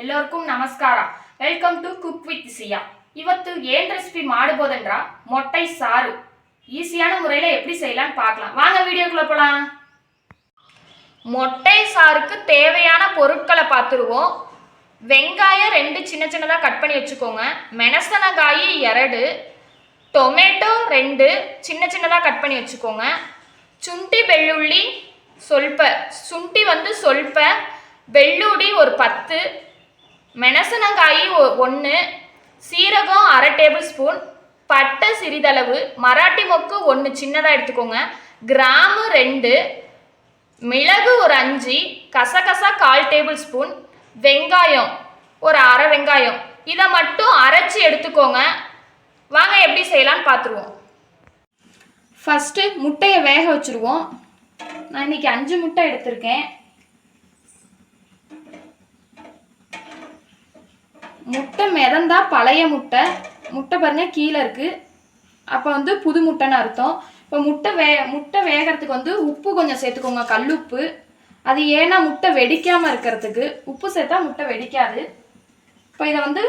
ಎಲ್ಲರಿಗೂ ನಮಸ್ಕಾರ welcome to cook with Siya ಇವತ್ತು ஏன் ரெசிபி மாடுபோதென்றா மொட்டை சாறு ஈஸியான முறையில் எப்படி செய்யலாம்னு பார்க்கலாம் வாங்க வீடியோக்குள்ள போகலாம் மொட்டை சாருக்கு தேவையான பொருட்களை பார்த்துருவோம் வெங்காயம் ரெண்டு சின்ன சின்னதாக கட் பண்ணி வச்சுக்கோங்க மெனசனகாய் ಎರಡು ಟೊಮೆಟೊ ரெண்டு சின்ன சின்னதாக கட் பண்ணி வச்சுக்கோங்க சுண்டி ಬೆಳ್ಳುಳ್ಳಿ ಸ್ವಲ್ಪ ಶುಂಠಿ வந்து ಸ್ವಲ್ಪ ಬೆಳ್ಳುಳ್ಳಿ ஒரு பத்து மெனசனங்காய் ஒன்று சீரகம் அரை டேபிள் ஸ்பூன் பட்டை சிறிதளவு மராட்டி மொக்கு ஒன்று சின்னதாக எடுத்துக்கோங்க. கிராமு ரெண்டு மிளகு ஒரு அஞ்சு கசகசா கால் டேபிள் ஸ்பூன் வெங்காயம் ஒரு அரை வெங்காயம். இதை மட்டும் அரைச்சி எடுத்துக்கோங்க. வாங்க எப்படி செய்யலாம்னு பார்த்துருவோம் ஃபஸ்ட்டு முட்டையை வேக வச்சுருவோம். நான் இன்னைக்கு அஞ்சு முட்டை எடுத்திருக்கேன். முட்டை மிதந்தா பழைய முட்டை. முட்டை பாருங்க கீழே இருக்குது அப்போ வந்து புது முட்டைன்னு அர்த்தம். இப்போ முட்டை வே முட்டை வேகிறதுக்கு வந்து உப்பு கொஞ்சம் சேர்த்துக்கோங்க கல்லுப்பு அது ஏன்னா முட்டை வெடிக்காமல் இருக்கிறதுக்கு. உப்பு சேர்த்தா முட்டை வெடிக்காது. இப்போ இதை வந்து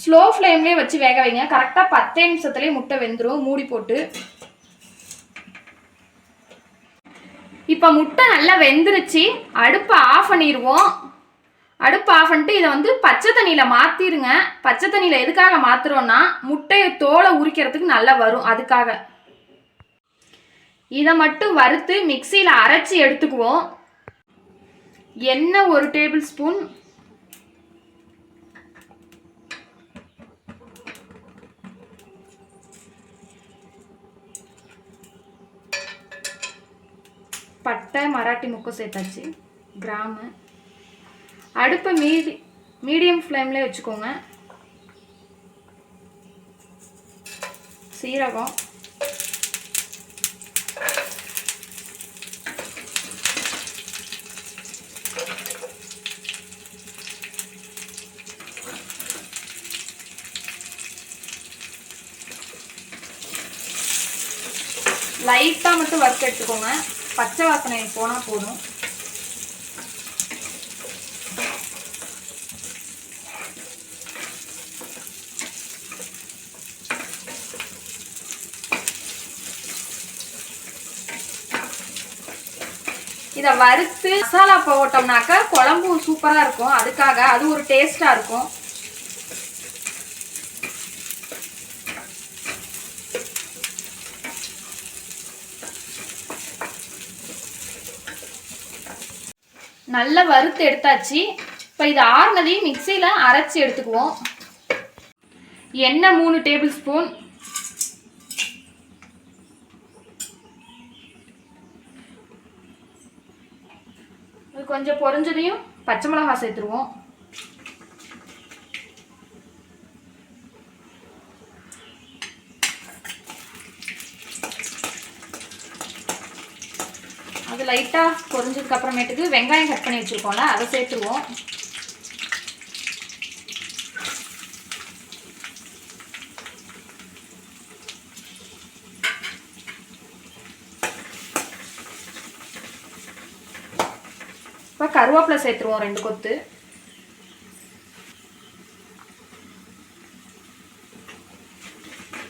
ஸ்லோ ஃப்ளேம்லேயே வச்சு வேக வைங்க. கரெக்டாக பத்தே நிமிஷத்துலேயே முட்டை வெந்துடும் மூடி போட்டு. இப்போ முட்டை நல்லா வெந்துருச்சு. அடுப்பை ஆஃப் பண்ணிடுவோம் அடுப்பு ஆஃப் பண்ணிட்டு இதை வந்து பச்சை தண்ணியில் மாற்றிடுங்க பச்சை தண்ணியில் எதுக்காக மாற்றுறோன்னா முட்டையை தோலை உரிக்கிறதுக்கு நல்லா வரும். அதுக்காக. இதை மட்டும் வறுத்து மிக்சியில் அரைச்சி எடுத்துக்குவோம். எண்ணெய் ஒரு டேபிள் ஸ்பூன். பட்டை மராட்டி முக்கம் சேர்த்தாச்சு. கிராமு. அடுப்பை மீடி மீடியம் ஃப்ளேமில் வச்சுக்கோங்க. சீரகம். லைட்டாக மட்டும் வறுத்து எடுத்துக்கோங்க. பச்சை வாசனை போனால் போதும். இதை வறுத்து மசாலா போட்டோம்னாக்கா குழம்பு சூப்பராக இருக்கும். அதுக்காக அது ஒரு டேஸ்டாக இருக்கும். நல்லா வறுத்து எடுத்தாச்சு. இப்போ இது ஆறுனதையும் மிக்சியில் அரைச்சி எடுத்துக்குவோம். எண்ணெய் மூணு டேபிள் ஸ்பூன் கொஞ்சம் பொரிஞ்சதையும் பச்சை மிளகாய் சேர்த்துருவோம். அது லைட்டாக பொறிஞ்சதுக்கு அப்புறமேட்டுக்கு வெங்காயம் கட் பண்ணி வச்சுருக்கோம்ல அதை சேர்த்துருவோம். இப்போ கருவேப்பிலை சேர்த்துருவோம் ரெண்டு கொத்து.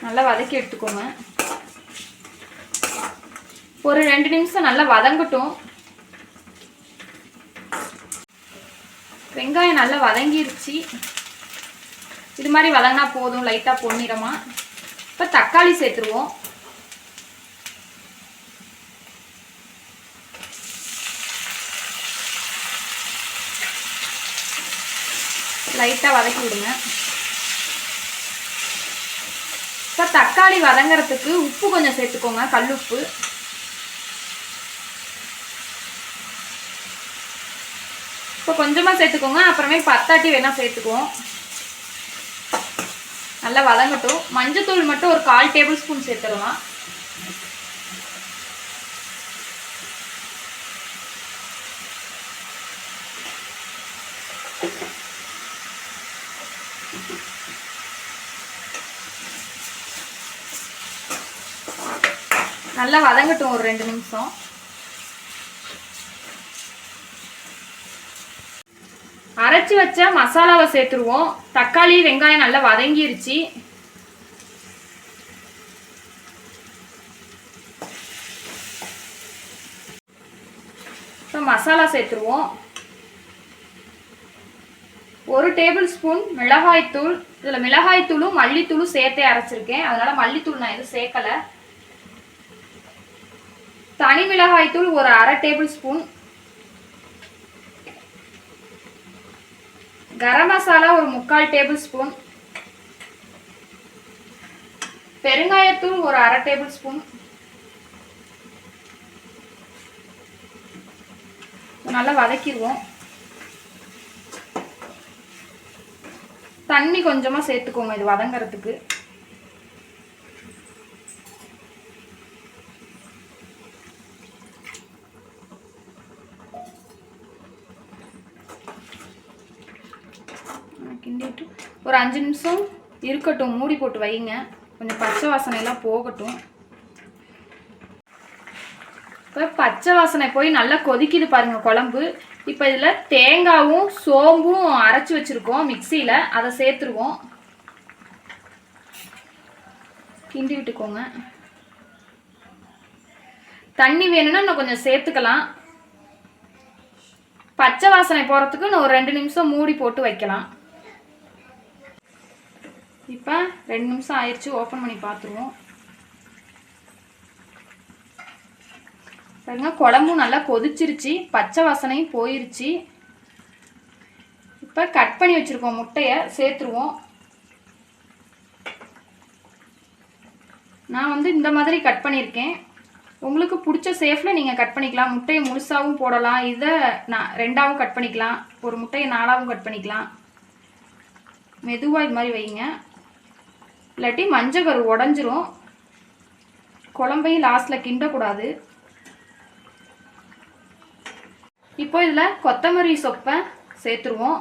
நல்லா வதக்கி எடுத்துக்கோங்க. ஒரு ரெண்டு நிமிஷம் நல்லா வதங்கட்டும். வெங்காயம் நல்லா வதங்கிருச்சு. இது மாதிரி வதங்கினா போதும் லைட்டாக பொன்னிறமா. இப்போ தக்காளி சேர்த்துருவோம். லைட்டாக வதக்கி விடுங்க. இப்போ தக்காளி வதங்குறதுக்கு உப்பு கொஞ்சம் சேர்த்துக்கோங்க கல்லுப்பு. இப்போ கொஞ்சமாக சேர்த்துக்கோங்க அப்புறமே பத்தாட்டி வேணால் சேர்த்துக்குவோம். நல்லா வதங்கட்டும். மஞ்சத்தூள் மட்டும் ஒரு கால் டேபிள் ஸ்பூன் சேர்த்துடலாம். நல்லா வதங்கட்டும் ஒரு ரெண்டு நிமிஷம். அரைச்சி வச்ச மசாலாவை சேர்த்துருவோம். தக்காளி வெங்காயம் நல்லா வதங்கிருச்சு. இப்போ மசாலா சேர்த்துருவோம். ஒரு டேபிள் ஸ்பூன் மிளகாய்த்தூள். இதில் மிளகாய்த்தூளும் மல்லித்தூளும் சேர்த்தே அரைச்சிருக்கேன். அதனால் மல்லித்தூள் நான் எதுவும் சேர்க்கலை. தனி மிளகாய்த்தூள் ஒரு அரை டேபிள் ஸ்பூன். கரம் மசாலா ஒரு முக்கால் டேபிள் ஸ்பூன். பெருங்காயத்தூள் ஒரு அரை டேபிள் ஸ்பூன். நல்லா வதக்கிடுவோம். தண்ணி கொஞ்சமாக சேர்த்துக்கோங்க இது வதங்கிறதுக்கு கிண்டி விட்டு ஒரு அஞ்சு நிமிஷம் இருக்கட்டும் மூடி போட்டு வைங்க கொஞ்சம் பச்சை வாசனை எல்லாம் போகட்டும். இப்போ பச்சை வாசனை போய் நல்லா கொதிக்குது பாருங்கள் குழம்பு. இப்போ இதில் தேங்காவும் சோம்பும் அரைச்சி வச்சுருக்கோம் மிக்சியில். அதை சேர்த்துருவோம். கிண்டி விட்டுக்கோங்க. தண்ணி வேணும்னா இன்னும் கொஞ்சம் சேர்த்துக்கலாம். பச்சை வாசனை போகிறதுக்கு இன்னும் ஒரு ரெண்டு நிமிஷம் மூடி போட்டு வைக்கலாம். இப்போ ரெண்டு நிமிஷம் ஆயிடுச்சு ஓப்பன் பண்ணி பார்த்துருவோம் பாருங்க குழம்பும் நல்லா கொதிச்சிருச்சு பச்சை வாசனையும் போயிருச்சு. இப்போ கட் பண்ணி வச்சுருக்கோம் முட்டையை சேர்த்துருவோம். நான் வந்து இந்த மாதிரி கட் பண்ணியிருக்கேன் உங்களுக்கு பிடிச்ச சேஃபில் நீங்கள் கட் பண்ணிக்கலாம். முட்டையை முழுசாகவும் போடலாம். இதை நான் ரெண்டாவும் கட் பண்ணிக்கலாம். ஒரு முட்டையை நாலாவும் கட் பண்ணிக்கலாம். மெதுவாக இது மாதிரி வைங்க. இல்லாட்டி மஞ்சள் கரு உடஞ்சிரும். குழம்பையும் லாஸ்ட்டில் கிண்டக்கூடாது. இப்போ இதில் கொத்தமல்லி சொப்பை சேர்த்துருவோம்.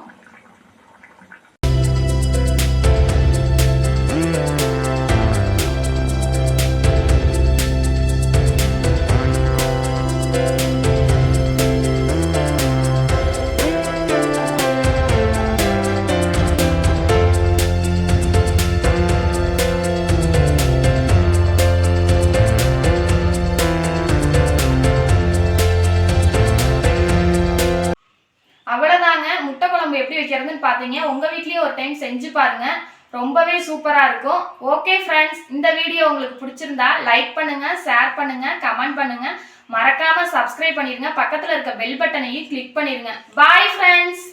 செஞ்சு பாருங்க. ரொம்பவே சூப்பராக இருக்கும். ஓகே ஃப்ரெண்ட்ஸ் இந்த வீடியோ உங்களுக்கு பிடிச்சிருந்தா லைக் பண்ணுங்க ஷேர் பண்ணுங்க கமெண்ட் பண்ணுங்க. மறக்காம சப்ஸ்கிரைப் பண்ணிருங்க. பக்கத்தில் இருக்க பெல் பட்டனையும் கிளிக் பண்ணிருங்க. Bye friends